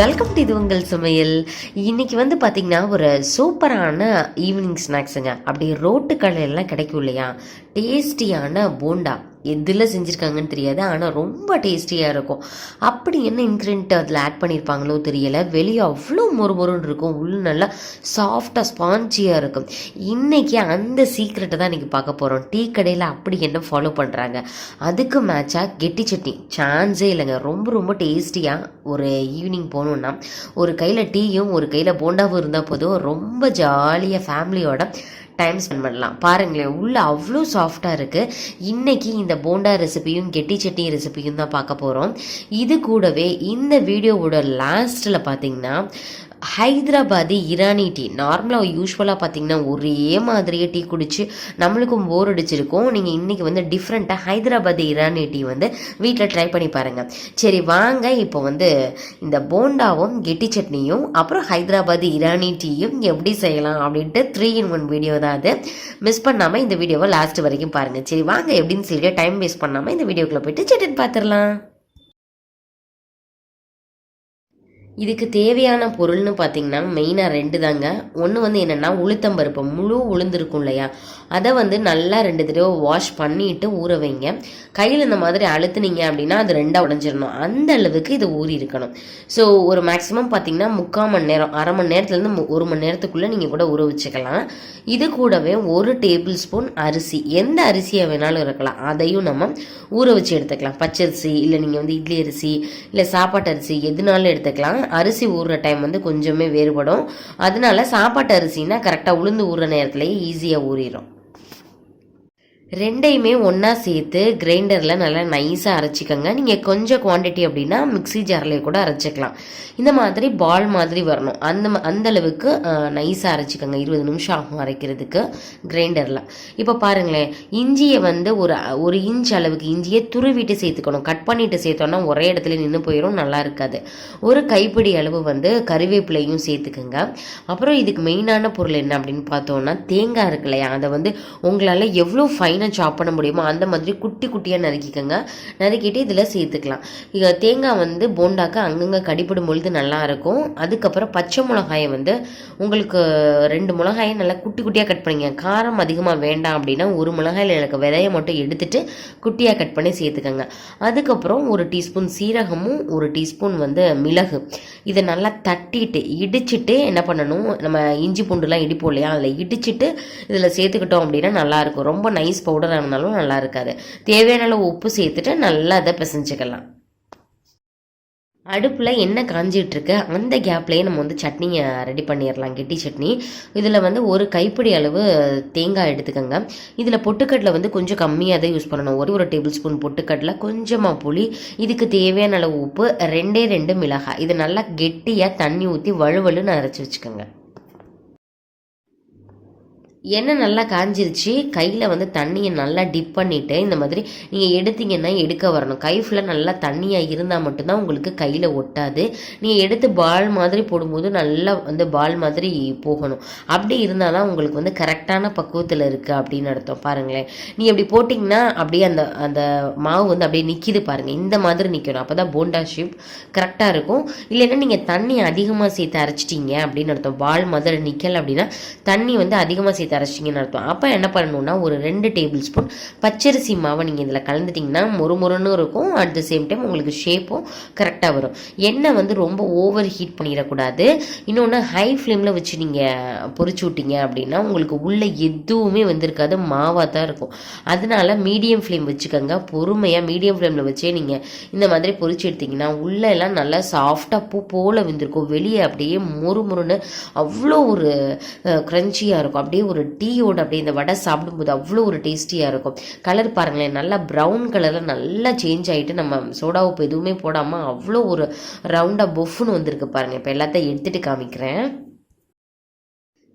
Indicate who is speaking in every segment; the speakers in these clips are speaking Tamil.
Speaker 1: வெல்கம் டு இது உங்கள் சமையல். இன்னைக்கு வந்து பார்த்தீங்கன்னா ஒரு சூப்பரான ஈவினிங் ஸ்நாக்ஸுங்க அப்படியே ரோட்டு கடையிலலாம் கிடைக்கும் இல்லையா? டேஸ்டியான போண்டா. எதில் செஞ்சுருக்காங்கன்னு தெரியாது ஆனால் ரொம்ப டேஸ்டியாக இருக்கும். அப்படி என்ன இன்க்ரீடியன்ட் அதில் ஆட் பண்ணியிருப்பாங்களோ தெரியல. வெளியே அவ்வளோ மொறு மொறுன்னு இருக்கும். உள்ள நல்லா சாஃப்டாக ஸ்பாஞ்சியாக இருக்கும். இன்றைக்கி அந்த சீக்ரெட்டை தான் இன்றைக்கி பார்க்க போகிறோம் டீ கடையில் அப்படி என்ன ஃபாலோ பண்ணுறாங்க அதுக்கு மேட்சாக கெட்டி சட்னி. சான்ஸே இல்லைங்க. ரொம்ப ரொம்ப டேஸ்டியாக ஒரு ஈவினிங் போகணுன்னா ஒரு கையில் டீயும் ஒரு கையில் போண்டாவும் இருந்தால் போதும். ரொம்ப ஜாலியாக ஃபேமிலியோட டைம் ஸ்பெண்ட் பண்ணலாம். பாருங்களேன் உள்ளே அவ்வளோ சாஃப்டாக இருக்குது இன்றைக்கி இந்த போண்டா ரெசிபியும் கெட்டி சட்னி ரெசிபியும் தான் பார்க்க போகிறோம் இது கூடவே இந்த வீடியோவோட லாஸ்ட்டில் பார்த்தீங்கன்னா ஹைதராபாதி இரானி டீ. நார்மலாக யூஸ்வலாக பார்த்தீங்கன்னா ஒரே மாதிரியே டீ குடிச்சு நம்மளுக்கும் போர் அடிச்சிருக்கும். நீங்கள் இன்றைக்கி வந்து டிஃப்ரெண்ட்டாக ஹைதராபாதி இரானி டீ வந்து வீட்டில் ட்ரை பண்ணி பாருங்கள் சரி வாங்க. இப்போ வந்து இந்த போண்டாவும் கெட்டி சட்னியும் அப்புறம் ஹைதராபாதி இரானி டீயும் எப்படி செய்யலாம் அப்படின்ட்டு த்ரீ இன் ஒன் வீடியோ தான் அது. மிஸ் பண்ணாமல் இந்த வீடியோவை லாஸ்ட் வரைக்கும் பாருங்கள் சரி வாங்க. எப்படின்னு சொல்லி டைம் வேஸ்ட் பண்ணாமல் இந்த வீடியோக்குள்ளே போயிட்டு சட்டன் பார்த்துடலாம் இதுக்கு தேவையான பொருள்னு பார்த்தீங்கன்னா மெயினாக ரெண்டு தாங்க. ஒன்று வந்து என்னென்னா உளுத்தம்பருப்பு முழு உளுந்துருக்கும் இல்லையா? அதை வந்து நல்லா ரெண்டு தடவை வாஷ் பண்ணிட்டு ஊற வைங்க. கையில் இந்த மாதிரி அழுத்துனீங்க அப்படின்னா அது ரெண்டாக உடஞ்சிடணும். அந்த அளவுக்கு இது ஊறி இருக்கணும். ஸோ ஒரு மேக்ஸிமம் பார்த்திங்கன்னா முக்கால் மணி நேரம் அரை மணி நேரத்துலேருந்து ஒரு மணி நேரத்துக்குள்ளே நீங்கள் கூட ஊற வச்சுக்கலாம். இது கூடவே ஒரு டேபிள் ஸ்பூன் அரிசி. எந்த அரிசியை வேணாலும் இருக்கலாம். அதையும் நம்ம ஊற வச்சு எடுத்துக்கலாம். பச்சரிசி இல்லை நீங்கள் வந்து இட்லி அரிசி இல்லை சாப்பாட்டு அரிசி எதுனாலும் எடுத்துக்கலாம். அரிசி ஊறுற டைம் வந்து கொஞ்சமே வேறுபடும். அதனால சாப்பாட்டு அரிசினா கரெக்டாக உளுந்து ஊறுற நேரத்துலேயே ஈஸியாக ஊறிடும் ரெண்டையுமே ஒன்றா சேர்த்து கிரைண்டரில் நல்லா நைஸாக அரைச்சிக்கோங்க. நீங்கள் கொஞ்சம் குவான்டிட்டி அப்படின்னா மிக்ஸி ஜார்லேயே கூட அரைச்சிக்கலாம். இந்த மாதிரி பால் மாதிரி வரணும். அந்த ம- அந்த அளவுக்கு நைஸாக அரைச்சிக்கோங்க. இருபது நிமிஷம் ஆகும் அரைக்கிறதுக்கு கிரைண்டரில். இப்போ பாருங்களேன். இஞ்சியை வந்து ஒரு ஒரு இன்ச் அளவுக்கு இஞ்சியை துருவிட்டு சேர்த்துக்கணும். கட் பண்ணிட்டு சேர்த்தோன்னா ஒரே இடத்துல நின்று போயிடும் நல்லா இருக்காது. ஒரு கைப்பிடி அளவு வந்து கறிவேப்பிலையும் சேர்த்துக்கோங்க. அப்புறம் இதுக்கு மெயினான பொருள் என்ன அப்படின்னு பார்த்தோன்னா தேங்காய் இருக்கு இல்லையா? அதை வந்து உங்களால் எவ்வளோ ஃபைன் ஃபைனாக சாப் பண்ண முடியுமோ அந்த மாதிரி குட்டி குட்டியாக நறுக்கிக்கோங்க. நறுக்கிட்டு இதில் சேர்த்துக்கலாம். இது தேங்காய் வந்து போண்டாக்கு அங்கங்கே கடிப்படும் பொழுது நல்லாயிருக்கும் அதுக்கப்புறம் பச்சை மிளகாயை வந்து உங்களுக்கு ரெண்டு மிளகாயை நல்லா குட்டி குட்டியாக கட் பண்ணிங்க. காரம் அதிகமாக வேண்டாம் அப்படின்னா ஒரு மிளகாயில் எனக்கு விதையை மட்டும் எடுத்துட்டு குட்டியாக கட் பண்ணி சேர்த்துக்கோங்க. அதுக்கப்புறம் ஒரு டீஸ்பூன் சீரகமும் ஒரு டீஸ்பூன் வந்து மிளகு. இதை நல்லா தட்டிட்டு இடிச்சிட்டு என்ன பண்ணணும்? நம்ம இஞ்சி பூண்டுலாம் இடிப்போம் இல்லையா? அதில் இடிச்சிட்டு இதில் சேர்த்துக்கிட்டோம் அப்படின்னா நல்லாயிருக்கும் ரொம்ப நைஸ் பவுடர் ஆனாலும் நல்லா இருக்காது. தேவையான அளவு உப்பு சேர்த்துட்டு நல்லா அதை பிசைஞ்சுக்கலாம். அடுப்பில் என்ன காஞ்சிட்டு இருக்கு அந்த கேப்லேயே நம்ம வந்து சட்னியை ரெடி பண்ணிடலாம் கெட்டி சட்னி. இதில் வந்து ஒரு கைப்பிடி அளவு தேங்காய் எடுத்துக்கோங்க. இதில் பொட்டுக்கடலை வந்து கொஞ்சம் கம்மியாக தான் யூஸ் பண்ணணும். ஒரு ஒரு டேபிள் ஸ்பூன் பொட்டுக்கடலை கொஞ்சமாக புளி இதுக்கு தேவையான அளவு உப்பு ரெண்டே ரெண்டு மிளகாய். இது நல்லா கெட்டியாக தண்ணி ஊற்றி வழுவழுன்னு அரைச்சி வச்சுக்கோங்க. எண்ணெய் நல்லா காஞ்சிருச்சு. கையில் வந்து தண்ணியை நல்லா டிப் பண்ணிவிட்டு இந்த மாதிரி நீங்கள் எடுத்தீங்கன்னா எடுக்க வரணும். கை ஃபுல்லாக நல்லா தண்ணியாக இருந்தால் மட்டும்தான் உங்களுக்கு கையில் ஒட்டாது. நீங்கள் எடுத்து பால் மாதிரி போடும்போது நல்லா வந்து பால் மாதிரி போகணும். அப்படி இருந்தால் தான் உங்களுக்கு வந்து கரெக்டான பக்குவத்தில் இருக்குது அப்படின்னு அர்த்தம். பாருங்களேன். நீ அப்படி போட்டிங்கன்னா அப்படியே அந்த அந்த மாவு வந்து அப்படியே நிற்கிது பாருங்கள் இந்த மாதிரி நிற்கணும் அப்போ தான் போண்டா ஷேப் கரெக்டாக இருக்கும். இல்லைன்னா நீங்கள் தண்ணி அதிகமாக சேர்த்து அரைச்சிட்டிங்க அப்படின்னு அர்த்தம். பால் மாதிரி நிற்கல அப்படின்னா தண்ணி வந்து அதிகமாக சேர்த்து அரைச்சிங்கன்னு அர்த்தம். அப்போ என்ன பண்ணணும்னா ஒரு ரெண்டு டேபிள் ஸ்பூன் பச்சரிசி மாவை நீங்கள் இதில் கலந்துட்டிங்கன்னா மொறு மொறுன்னு இருக்கும். அட் த சேம் டைம் உங்களுக்கு ஷேப்பும் கரெக்டாக வரும். எண்ணெய் வந்து ரொம்ப ஓவர் ஹீட் பண்ணிடக்கூடாது. இன்னொன்று ஹை ஃப்ளேமில் வச்சு நீங்கள் பொரிச்சு விட்டீங்க அப்படின்னா உங்களுக்கு உள்ளே எதுவுமே வந்திருக்காது. மாவாக தான் இருக்கும். அதனால மீடியம் ஃப்ளேம் வச்சுக்கோங்க. பொறுமையாக மீடியம் ஃப்ளேமில் வச்சே நீங்கள் இந்த மாதிரி பொரிச்சு எடுத்தீங்கன்னா உள்ளே எல்லாம் நல்லா சாஃப்டாக பூ போல் வந்திருக்கும். வெளியே அப்படியே மொறு மொறுன்னு அவ்வளோ ஒரு க்ரன்ச்சியாக இருக்கும். அப்படியே ஒரு டீயோட அப்படியே இந்த வடை சாப்பிடும்போது அவ்வளோ ஒரு டேஸ்டியாக இருக்கும். கலர் பாருங்களேன் நல்லா ப்ரௌன் கலரில் நல்லா சேஞ்ச் ஆகிட்டு நம்ம சோடா உப்பு எதுவுமே போடாமல் அவ்வளோ ஒரு ரவுண்டாக பொஃப்னு வந்திருக்கு பாருங்கள் இப்போ எல்லாத்தையும் எடுத்துகிட்டு காமிக்கிறேன்.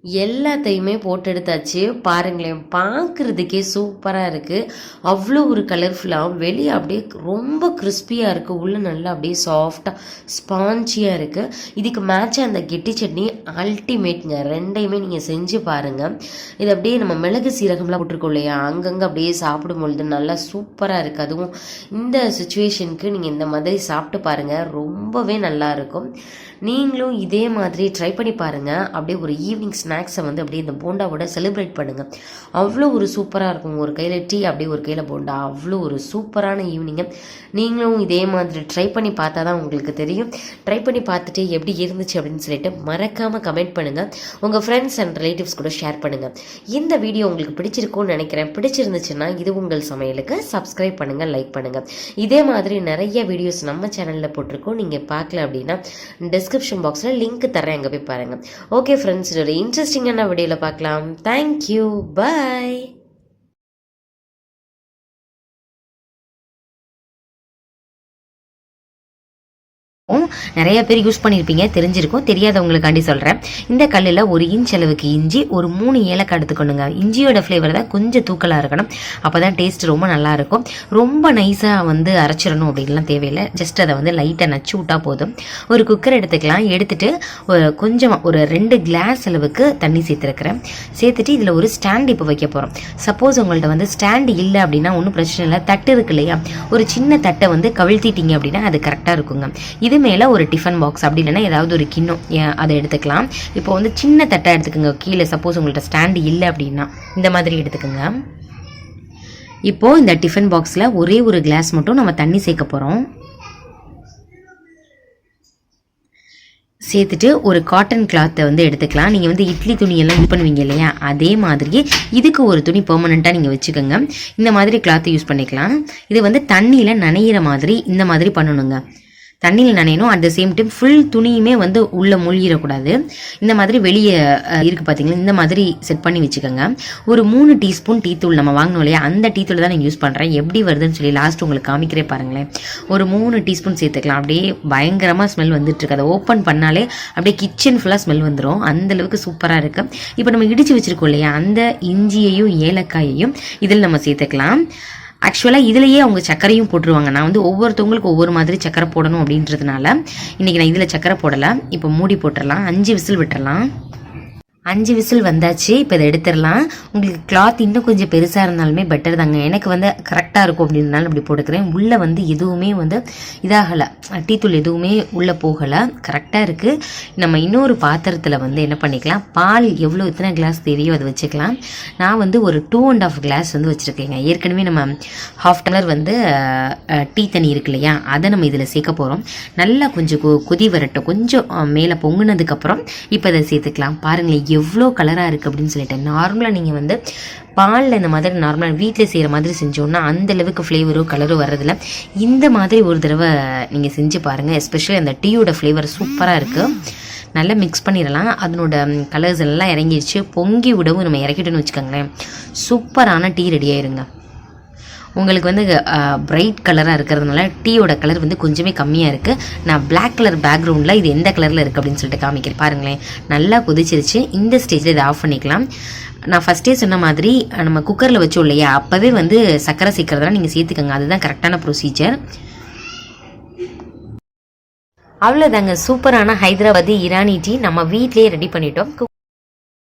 Speaker 1: எல்லாத்தையுமே போட்டு எடுத்தாச்சு பாருங்களேன் பார்க்குறதுக்கே சூப்பராக இருக்குது அவ்வளோ ஒரு கலர்ஃபுல்லாக வெளியே அப்படியே ரொம்ப கிறிஸ்பியாக இருக்குது உள்ளே நல்லா அப்படியே சாஃப்டாக ஸ்பான்ச்சியாக இருக்குது இதுக்கு மேட்சாக அந்த கெட்டி சட்னி அல்டிமேட்ங்க ரெண்டையுமே நீங்கள் செஞ்சு பாருங்கள் இது அப்படியே நம்ம மிளகு சீரகம்லாம் போட்டிருக்கோம் இல்லையா? அங்கங்கே அப்படியே சாப்பிடும் பொழுது நல்லா சூப்பராக இருக்குது அதுவும் இந்த சுச்சுவேஷனுக்கு நீங்கள் இந்த மாதிரி சாப்பிட்டு பாருங்கள் ரொம்பவே நல்லாயிருக்கும் நீங்களும் இதே மாதிரி ட்ரை பண்ணி பாருங்கள் அப்படியே ஒரு ஈவினிங் ஸ்நாக்ஸை வந்து அப்படியே இந்த போண்டாவோட செலிப்ரேட் பண்ணுங்கள் அவ்வளோ ஒரு சூப்பராக இருக்கும். ஒரு கையில் டீ அப்படியே ஒரு கையில் போண்டா. அவ்வளோ ஒரு சூப்பரான ஈவினிங்கை நீங்களும் இதே மாதிரி ட்ரை பண்ணி பார்த்தா தான் உங்களுக்கு தெரியும். ட்ரை பண்ணி பார்த்துட்டு எப்படி இருந்துச்சு அப்படின்னு சொல்லிட்டு மறக்காமல் கமெண்ட் பண்ணுங்கள் உங்கள் ஃப்ரெண்ட்ஸ் அண்ட் ரிலேட்டிவ்ஸ் கூட ஷேர் பண்ணுங்கள் இந்த வீடியோ உங்களுக்கு பிடிச்சிருக்கும்னு நினைக்கிறேன். பிடிச்சிருந்துச்சுன்னா இது உங்கள் சமையலுக்கு சப்ஸ்கிரைப் பண்ணுங்கள் லைக் பண்ணுங்கள் இதே மாதிரி நிறைய வீடியோஸ் நம்ம சேனலில் போட்டிருக்கோம். நீங்கள் பார்க்கல அப்படின்னா டிஸ்கிரிப்ஷன் பாக்ஸில் லிங்க் தரேன் அங்கே போய் பாருங்கள் ஓகே ஃப்ரெண்ட்ஸ் ஒரு இன்ட்ரெஸ்டிங்கான வீடியோவில் பார்க்கலாம். தேங்க்யூ பாய்
Speaker 2: நிறைய பேர் யூஸ் பண்ணியிருப்பீங்க தெரிஞ்சிருக்கும் தெரியாதவங்களுக்காண்டி சொல்கிறேன் இந்த கல்லில் ஒரு இன்ச் அளவுக்கு இஞ்சி ஒரு மூணு ஏலக்காய் எடுத்துக்கணுங்க. இஞ்சியோட ஃப்ளேவர் தான் கொஞ்சம் தூக்கலாக இருக்கணும். அப்போ தான் டேஸ்ட் ரொம்ப நல்லாயிருக்கும் ரொம்ப நைஸாக வந்து அரைச்சிடணும் அப்படின்லாம் தேவையில்லை. ஜஸ்ட் அதை வந்து லைட்டாக நச்சு விட்டா போதும். ஒரு குக்கர் எடுத்துக்கலாம். எடுத்துட்டு ஒரு கொஞ்சமாக ஒரு ரெண்டு கிளாஸ் அளவுக்கு தண்ணி சேர்த்துருக்குறேன். சேர்த்துட்டு இதில் ஒரு ஸ்டாண்ட் இப்போ வைக்க போகிறோம் சப்போஸ் உங்கள்ட்ட வந்து ஸ்டாண்ட் இல்லை அப்படின்னா ஒன்றும் பிரச்சனை இல்லை. தட்டு இருக்கு இல்லையா? ஒரு சின்ன தட்டை வந்து கவிழ்த்திட்டீங்க அப்படின்னா அது கரெக்டாக இருக்குங்க. இது மேலே ஒரு டிஃபன் பாக்ஸ் அப்படி இல்லைன்னா ஏதாவது ஒரு கிண்ணம். அதை எடுத்துக்கலாம். இப்போ வந்து சின்ன தட்டை எடுத்துக்கோங்க. கீழே சப்போஸ் உங்கள்கிட்ட ஸ்டாண்டு இல்லை அப்படின்னா. இந்த மாதிரி எடுத்துக்கோங்க. இப்போது இந்த டிஃபன் பாக்ஸில் ஒரே ஒரு கிளாஸ் மட்டும் நம்ம தண்ணி சேர்க்க போகிறோம் சேர்த்துட்டு ஒரு காட்டன் கிளாத்தை வந்து எடுத்துக்கலாம். நீங்கள் வந்து இட்லி துணியெல்லாம் யூஸ் பண்ணுவீங்க இல்லையா? அதே மாதிரியே இதுக்கு ஒரு துணி பெர்மனெண்ட்டாக நீங்கள் வச்சுக்கோங்க. இந்த மாதிரி கிளாத்தை யூஸ் பண்ணிக்கலாம். இது வந்து தண்ணியில் நனையிற மாதிரி இந்த மாதிரி பண்ணணுங்க. தண்ணியில் நனையணும். At the same time full துணியுமே வந்து உள்ளே மூழ்கிடக்கூடாது. இந்த மாதிரி வெளியே இருக்குது பார்த்தீங்களா இந்த மாதிரி செட் பண்ணி வச்சுக்கோங்க. ஒரு மூணு டீஸ்பூன் டீ தூள் நம்ம வாங்கணும் இல்லையா? அந்த டீ தூள் தான் நான் யூஸ் பண்ணுறேன் எப்படி வருதுன்னு சொல்லி லாஸ்ட் உங்களுக்கு காமிக்கிறே பாருங்களேன். ஒரு மூணு டீஸ்பூன் சேர்த்துக்கலாம். அப்படியே பயங்கரமாக ஸ்மெல் வந்துட்டுருக்கு அதை ஓப்பன் பண்ணாலே அப்படியே கிச்சன் ஃபுல்லாக ஸ்மெல் வந்துடும் அந்தளவுக்கு சூப்பராக இருக்குது இப்போ நம்ம இடித்து வச்சுருக்கோம் இல்லையா? அந்த இஞ்சியையும் ஏலக்காயையும் இதில் நம்ம சேர்த்துக்கலாம். ஆக்சுவலாக இதுலேயே அவங்க சர்க்கரையும் போட்டுருவாங்க. நான் வந்து ஒவ்வொருத்தவங்களுக்கு ஒவ்வொரு மாதிரி சர்க்கரை போடணும் அப்படின்றதுனால இன்றைக்கி நான் இதில் சர்க்கரை போடலை. இப்போ மூடி போட்டுடலாம் அஞ்சு விசில் விட்டுறலாம். அஞ்சு விசில் வந்தாச்சு இப்போ இதை எடுத்துடலாம். உங்களுக்கு கிளாத் இன்னும் கொஞ்சம் பெருசாக இருந்தாலுமே பெட்டர் தாங்க. எனக்கு வந்து கரெக்டாக இருக்கும் அப்படின்றனால இப்படி போட்டுக்கிறேன். உள்ளே வந்து எதுவுமே வந்து இதாகலை. டீத்தூள் எதுவுமே உள்ளே போகலை. கரெக்டாக இருக்குது நம்ம இன்னொரு பாத்திரத்தில் வந்து என்ன பண்ணிக்கலாம்? பால் எவ்வளோ எத்தனை கிளாஸ் தேவையோ அதை வச்சுக்கலாம். நான் வந்து ஒரு டூ அண்ட் ஆஃப் கிளாஸ் வந்து வச்சுருக்கேங்க. ஏற்கனவே நம்ம ஹாஃப் டம்ளர் வந்து டீ தண்ணி இருக்கு இல்லையா? அதை நம்ம இதில் சேர்க்க போகிறோம் நல்லா கொஞ்சம் கொ- கொதி வரட்டும். கொஞ்சம் மேலே பொங்குனதுக்கப்புறம் இப்போ இதை சேர்த்துக்கலாம். பாருங்களேன் எவ்வளோ கலராக இருக்குது அப்படின்னு சொல்லிட்டு நார்மலாக நீங்கள் வந்து பாலில் இந்த மாதிரி நார்மலாக வீட்டில் செய்கிற மாதிரி செஞ்சோன்னா அந்த அளவுக்கு ஃப்ளேவரோ கலரோ வர்றதில்ல. இந்த மாதிரி ஒரு தடவை நீங்கள் செஞ்சு பாருங்கள் எஸ்பெஷலி அந்த டீயோட ஃப்ளேவர் சூப்பராக இருக்குது நல்லா மிக்ஸ் பண்ணிடலாம். அதனோட கலர்ஸ் எல்லாம் இறங்கிடுச்சு. பொங்கி விடவும் நம்ம இறக்கிட்டோன்னு வச்சுக்கோங்களேன். சூப்பரான டீ ரெடி ஆயிருங்க. உங்களுக்கு வந்து பிரைட் கலராக இருக்கிறதுனால டீயோட கலர் வந்து கொஞ்சமே கம்மியாக இருக்குது நான் பிளாக் கலர் பேக்ரவுண்டில் இது எந்த கலரில் இருக்குது அப்படின்னு சொல்லிட்டு காமிக்கிறேன். பாருங்களேன். நல்லா கொதிச்சிருச்சு. இந்த ஸ்டேஜில் இதை ஆஃப் பண்ணிக்கலாம். நான் ஃபஸ்ட்டே சொன்ன மாதிரி நம்ம குக்கரில் வச்சோம் இல்லையா? அப்போவே வந்து சர்க்கரை சேர்க்கறதெல்லாம் நீங்கள் சேர்த்துக்கோங்க. அதுதான் கரெக்டான ப்ரொசீஜர் அவ்வளோதாங்க சூப்பரான ஹைதராபாதி இரானி டீ நம்ம வீட்லேயே ரெடி பண்ணிட்டோம்.